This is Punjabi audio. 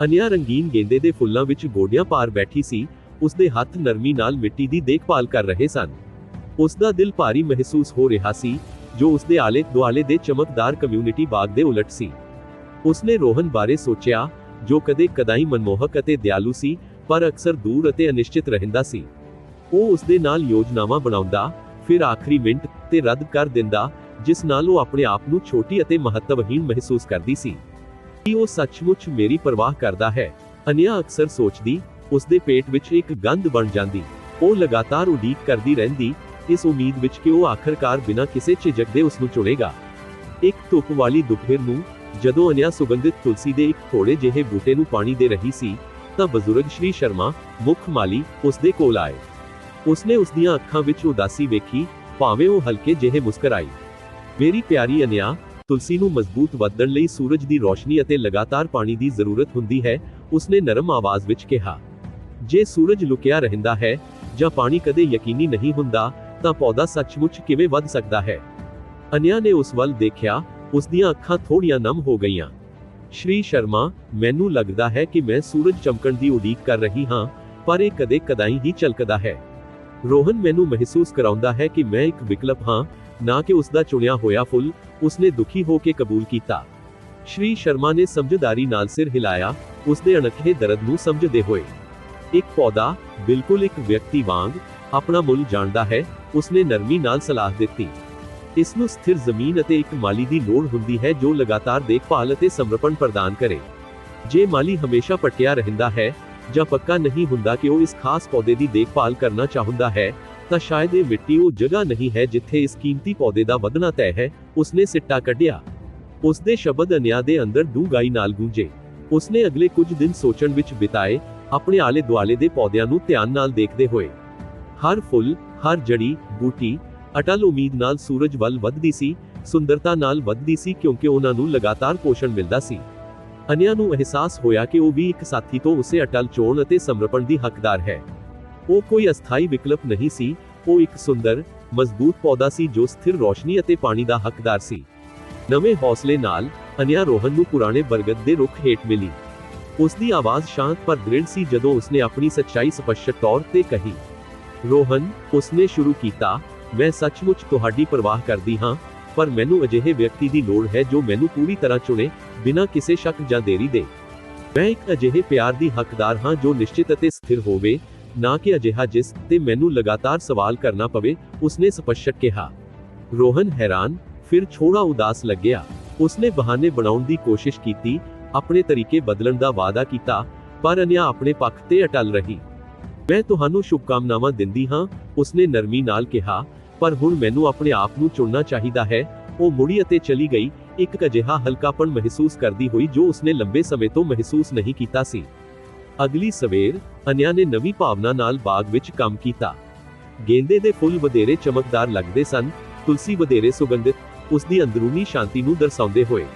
ਅਨਿਆ ਰੰਗੀਨ ਗੇਂਦੇ ਦੇ ਫੁੱਲਾਂ ਵਿੱਚ ਗੋਡਿਆਂ ਪਾਰ ਬੈਠੀ ਸੀ ਉਸ ਦੇ ਹੱਥ ਨਰਮੀ ਨਾਲ ਮਿੱਟੀ ਦੀ ਦੇਖਭਾਲ ਕਰ ਰਹੇ ਸਨ। ਉਸ ਦਾ ਦਿਲ ਭਾਰੀ ਮਹਿਸੂਸ ਹੋ ਰਿਹਾ ਸੀ, ਜੋ ਉਸ ਦੇ ਆਲੇ ਦੁਆਲੇ ਦੇ ਚਮਕਦਾਰ ਕਮਿਊਨਿਟੀ ਬਾਗ ਦੇ ਉਲਟ ਸੀ। ਉਸਨੇ ਰੋਹਨ ਬਾਰੇ ਸੋਚਿਆ, ਜੋ ਕਦੇ ਕਦਾਈ ਮਨਮੋਹਕ ਅਤੇ ਦਿਆਲੂ ਸੀ, ਪਰ ਅਕਸਰ ਦੂਰ ਅਤੇ ਅਨਿਸ਼ਚਿਤ ਰਹਿੰਦਾ ਸੀ। ਉਹ ਉਸ ਦੇ ਨਾਲ ਯੋਜਨਾਵਾਂ ਬਣਾਉਂਦਾ, ਫਿਰ ਆਖਰੀ ਮਿੰਟ ਤੇ ਰੱਦ ਕਰ ਦਿੰਦਾ, ਜਿਸ ਨਾਲ ਉਹ ਆਪਣੇ ਆਪ ਨੂੰ ਛੋਟੀ ਅਤੇ ਮਹੱਤਵਹੀਣ ਮਹਿਸੂਸ ਕਰਦੀ ਸੀ। ਕੀ ਉਹ ਸੱਚਮੁੱਚ ਮੇਰੀ ਪਰਵਾਹ ਕਰਦਾ ਹੈ? ਅਨਿਆ ਅਕਸਰ ਸੋਚਦੀ ਉਸ ਦੇ ਪੇਟ ਵਿੱਚ ਇੱਕ ਗੰਧ ਬਣ ਜਾਂਦੀ। ਉਹ ਲਗਾਤਾਰ ਉਡੀਕ ਕਰਦੀ ਰਹਿੰਦੀ, ਇਸ ਉਮੀਦ ਵਿੱਚ ਕਿ ਉਹ ਆਖਰਕਾਰ ਬਿਨਾਂ ਕਿਸੇ ਝਿਜਕ ਦੇ ਉਸ ਨੂੰ ਚੁਣੇਗਾ। ਇੱਕ ਧੁੱਪ ਵਾਲੀ ਦੁਪਹਿਰ ਨੂੰ, ਜਦੋਂ ਅਨਿਆ ਸੁਗੰਧਿਤ ਤੁਲਸੀ ਦੇ ਇੱਕ ਥੋੜੇ ਜਿਹੇ ਬੂਟੇ ਨੂੰ ਪਾਣੀ ਦੇ ਰਹੀ ਸੀ, ਤਾਂ ਬਜ਼ੁਰਗ ਸ਼੍ਰੀ ਸ਼ਰਮਾ, ਮੁੱਖ ਮਾਲੀ ਉਸ ਦੇ ਕੋਲ ਆਏ। ਉਸਨੇ ਉਸ ਦੀਆਂ ਅੱਖਾਂ ਵਿੱਚ ਉਦਾਸੀ ਵੇਖੀ, ਭਾਵੇਂ ਉਹ ਹਲਕੇ ਜਿਹੇ ਮੁਸਕਰਾਈ ਮੇਰੀ ਪਿਆਰੀ ਅਨਿਆ ਤੁਲਸੀ ਨੂੰ ਮਜ਼ਬੂਤ ਵਧਣ ਲਈ ਸੂਰਜ ਦੀ ਰੋਸ਼ਨੀ ਅਤੇ ਲਗਾਤਾਰ ਪਾਣੀ ਦੀ ਜ਼ਰੂਰਤ ਹੁੰਦੀ ਹੈ, ਉਸਨੇ ਨਰਮ ਆਵਾਜ਼ ਵਿੱਚ ਕਿਹਾ। ਜੇ ਸੂਰਜ ਲੁਕਿਆ ਰਹਿੰਦਾ ਹੈ, ਜਾਂ ਪਾਣੀ ਕਦੇ ਯਕੀਨੀ ਨਹੀਂ ਹੁੰਦਾ, ਤਾਂ ਪੌਦਾ ਸੱਚਮੁੱਚ ਕਿਵੇਂ ਵੱਧ ਸਕਦਾ ਹੈ? ਅਨਿਆ ਨੇ ਉਸ ਵੱਲ ਦੇਖਿਆ ਉਸ ਦੀਆਂ ਅੱਖਾਂ ਥੋੜੀਆਂ ਨਮ ਹੋ ਗਈਆਂ। ਸ਼੍ਰੀ ਸ਼ਰਮਾ, ਮੈਨੂੰ ਲੱਗਦਾ ਹੈ ਕਿ ਮੈਂ ਸੂਰਜ ਚਮਕਣ ਦੀ ਉਡੀਕ ਕਰ ਰਹੀ ਹਾਂ, ਪਰ ਇਹ ਕਦੇ ਕਦਾਈ ਹੀ ਚਲਕਦਾ ਹੈ। ਰੋਹਨ ਮੈਨੂੰ ਮਹਿਸੂਸ ਕਰਾਉਂਦਾ ਹੈ ਕਿ ਮੈਂ ਇੱਕ ਵਿਕਲਪ ਹਾਂ ਨਾ ਕਿ ਉਸ ਦਾ ਚੁਣਿਆ ਹੋਇਆ ਫੁੱਲ, ਉਸਨੇ ਦੁਖੀ ਹੋ ਕੇ ਕਬੂਲ ਕੀਤਾ। ਸ਼੍ਰੀ ਸ਼ਰਮਾ ਨੇ ਸਮਝਦਾਰੀ ਨਾਲ ਸਿਰ ਹਿਲਾਇਆ ਉਸ ਅਣਖੇ ਦਰਦ ਨੂੰ ਸਮਝਦੇ ਹੋਏ। ਇੱਕ ਪੌਦਾ, ਬਿਲਕੁਲ ਇੱਕ ਵਿਅਕਤੀ ਵਾਂਗ, ਆਪਣਾ ਮੁੱਲ ਜਾਣਦਾ ਹੈ, ਉਸਨੇ ਨਰਮੀ ਨਾਲ ਸਲਾਹ ਦਿੱਤੀ। ਇਸ ਨੂੰ ਸਥਿਰ ਜ਼ਮੀਨ ਅਤੇ ਇੱਕ ਮਾਲੀ ਦੀ ਲੋੜ ਹੁੰਦੀ ਹੈ ਜੋ ਲਗਾਤਾਰ ਦੇਖਭਾਲ ਅਤੇ ਸਮਰਪਣ ਪ੍ਰਦਾਨ ਕਰੇ। ਜੇ ਮਾਲੀ ਹਮੇਸ਼ਾ ਪਟਿਆ ਰਹਿੰਦਾ ਹੈ, ਜਾਂ ਪੱਕਾ ਨਹੀਂ ਹੁੰਦਾ ਕਿ ਉਹ ਇਸ ਖਾਸ ਪੌਦੇ ਦੀ ਦੇਖਭਾਲ ਕਰਨਾ ਚਾਹੁੰਦਾ ਹੈ ਤਾਂ ਸ਼ਾਇਦ ਇਹ ਮਿੱਟੀ ਉਹ ਜਗ੍ਹਾ ਨਹੀਂ ਹੈ ਜਿੱਥੇ ਇਸ ਕੀਮਤੀ ਪੌਦੇ ਦਾ ਵਧਣਾ ਤੈਅ ਹੈ। ਉਸਨੇ ਸਿੱਟਾ ਕੱਢਿਆ। ਉਸ ਸ਼ਬਦ ਅਨਿਆ ਦੇ ਅੰਦਰ ਡੂੰਘਾਈ ਨਾਲ ਗੂੰਜੇ। ਉਸਨੇ ਅਗਲੇ ਕੁਝ ਦਿਨ ਸੋਚਣ ਵਿੱਚ ਬਿਤਾਏ, ਆਪਣੇ ਆਲੇ ਦੁਆਲੇ ਦੇ ਪੌਦਿਆਂ ਨੂੰ ਧਿਆਨ ਨਾਲ ਦੇਖਦੇ ਹੋਏ। ਹਰ ਫੁੱਲ, ਹਰ ਜੜੀ, ਬੂਟੀ, ਅਟਲ ਉਮੀਦ ਨਾਲ ਸੂਰਜ ਵੱਲ ਵੱਧਦੀ ਸੀ, ਸੁੰਦਰਤਾ ਨਾਲ ਵੱਧਦੀ ਸੀ ਕਿਉਂਕਿ ਉਹਨਾਂ ਨੂੰ ਲਗਾਤਾਰ ਪੋਸ਼ਣ ਮਿਲਦਾ ਸੀ। ਅਨਿਆ ਨੂੰ ਅਹਿਸਾਸ ਹੋਇਆ ਕਿ ਉਹ ਵੀ ਇੱਕ ਸਾਥੀ ਤੋਂ ਉਸੇ ਅਟਲ ਚੋਣ ਅਤੇ ਸਮਰਪਣ ਦੀ ਹੱਕਦਾਰ ਹੈ। ਉਹ ਕੋਈ ਅਸਥਾਈ ਵਿਕਲਪ ਨਹੀਂ ਸੀ, ਉਹ ਇੱਕ ਸੁੰਦਰ, ਮਜ਼ਬੂਤ ਪੌਦਾ ਸੀ ਜੋ ਸਥਿਰ ਰੋਸ਼ਨੀ ਅਤੇ ਪਾਣੀ ਦਾ ਹੱਕਦਾਰ ਸੀ। ਨਵੇਂ ਹੌਸਲੇ ਨਾਲ ਅਨਿਆ ਰੋਹਨ ਨੂੰ ਪੁਰਾਣੇ ਬਰਗਦ ਦੇ ਰੁੱਖ ਹੇਠ ਮਿਲੀ। ਉਸ ਦੀ ਆਵਾਜ਼ ਸ਼ਾਂਤ ਪਰ ਦ੍ਰਿੜ ਸੀ ਜਦੋਂ ਉਸਨੇ ਆਪਣੀ ਸੱਚਾਈ ਸਪਸ਼ਟ ਤੌਰ ਤੇ ਕਹੀ। ਰੋਹਨ, ਉਸਨੇ ਸ਼ੁਰੂ ਕੀਤਾ, ਮੈਂ ਸੱਚਮੁੱਚ ਤੁਹਾਡੀ ਪਰਵਾਹ ਕਰਦੀ ਹਾਂ, ਪਰ ਮੈਨੂੰ ਅਜਿਹੇ ਵਿਅਕਤੀ ਦੀ ਲੋੜ ਹੈ ਜੋ ਮੈਨੂੰ ਪੂਰੀ ਤਰ੍ਹਾਂ ਚੁਣੇ, ਬਿਨਾਂ ਕਿਸੇ ਸ਼ੱਕ ਜਾਂ ਦੇਰੀ ਦੇ। ਮੈਂ ਇੱਕ ਅਜਿਹੇ ਪਿਆਰ ਦੀ ਹੱਕਦਾਰ ਹਾਂ ਜੋ ਨਿਸ਼ਚਿਤ ਅਤੇ ਸਥਿਰ ਹੋਵੇ ਨਾ ਕਿ ਅਜਿਹਾ ਜਿਸ ਤੇ ਮੈਨੂੰ ਲਗਾਤਾਰ ਸਵਾਲ ਕਰਨਾ ਪਵੇ, ਉਸਨੇ ਸਪਸ਼ਟ ਕਿਹਾ। ਰੋਹਨ ਹੈਰਾਨ, ਫਿਰ ਛੋੜਾ ਉਦਾਸ ਲੱਗਿਆ। ਉਸਨੇ ਬਹਾਨੇ ਬਣਾਉਣ ਦੀ ਕੋਸ਼ਿਸ਼ ਕੀਤੀ, ਆਪਣੇ ਤਰੀਕੇ ਬਦਲਣ ਦਾ ਵਾਅਦਾ ਕੀਤਾ, ਪਰ ਅਨਿਆ ਆਪਣੇ ਪੱਖ ਤੇ ਅਟਲ ਰਹੀ। ਮੈਂ ਤੁਹਾਨੂੰ ਸ਼ੁਭਕਾਮਨਾਵਾਂ ਦਿੰਦੀ ਹਾਂ, ਉਸਨੇ ਨਰਮੀ ਨਾਲ ਕਿਹਾ, ਪਰ ਹੁਣ ਮੈਨੂੰ ਆਪਣੇ ਆਪ ਨੂੰ ਚੁਣਨਾ ਚਾਹੀਦਾ ਹੈ। ਉਹ ਮੁੜੀ ਅਤੇ ਚਲੀ ਗਈ, ਇੱਕ ਅਜਿਹਾ ਹਲਕਾਪਣ ਮਹਿਸੂਸ ਕਰਦੀ ਹੋਈ ਜੋ ਉਸਨੇ ਲੰਬੇ ਸਮੇਂ ਤੋਂ ਮਹਿਸੂਸ ਨਹੀਂ ਕੀਤਾ ਸੀ। ਅਗਲੀ ਸਵੇਰ ਅਨਿਆ ਨੇ ਨਵੀਂ ਭਾਵਨਾ ਨਾਲ ਬਾਗ ਵਿੱਚ ਕੰਮ ਕੀਤਾ। ਗੇਂਦੇ ਦੇ ਫੁੱਲ ਵਧੇਰੇ ਚਮਕਦਾਰ ਲੱਗਦੇ ਸਨ, ਤੁਲਸੀ ਵਧੇਰੇ ਸੁਗੰਧਿਤ ਉਸ ਦੀ ਅੰਦਰੂਨੀ ਸ਼ਾਂਤੀ ਨੂੰ ਦਰਸਾਉਂਦੇ ਹੋਏ।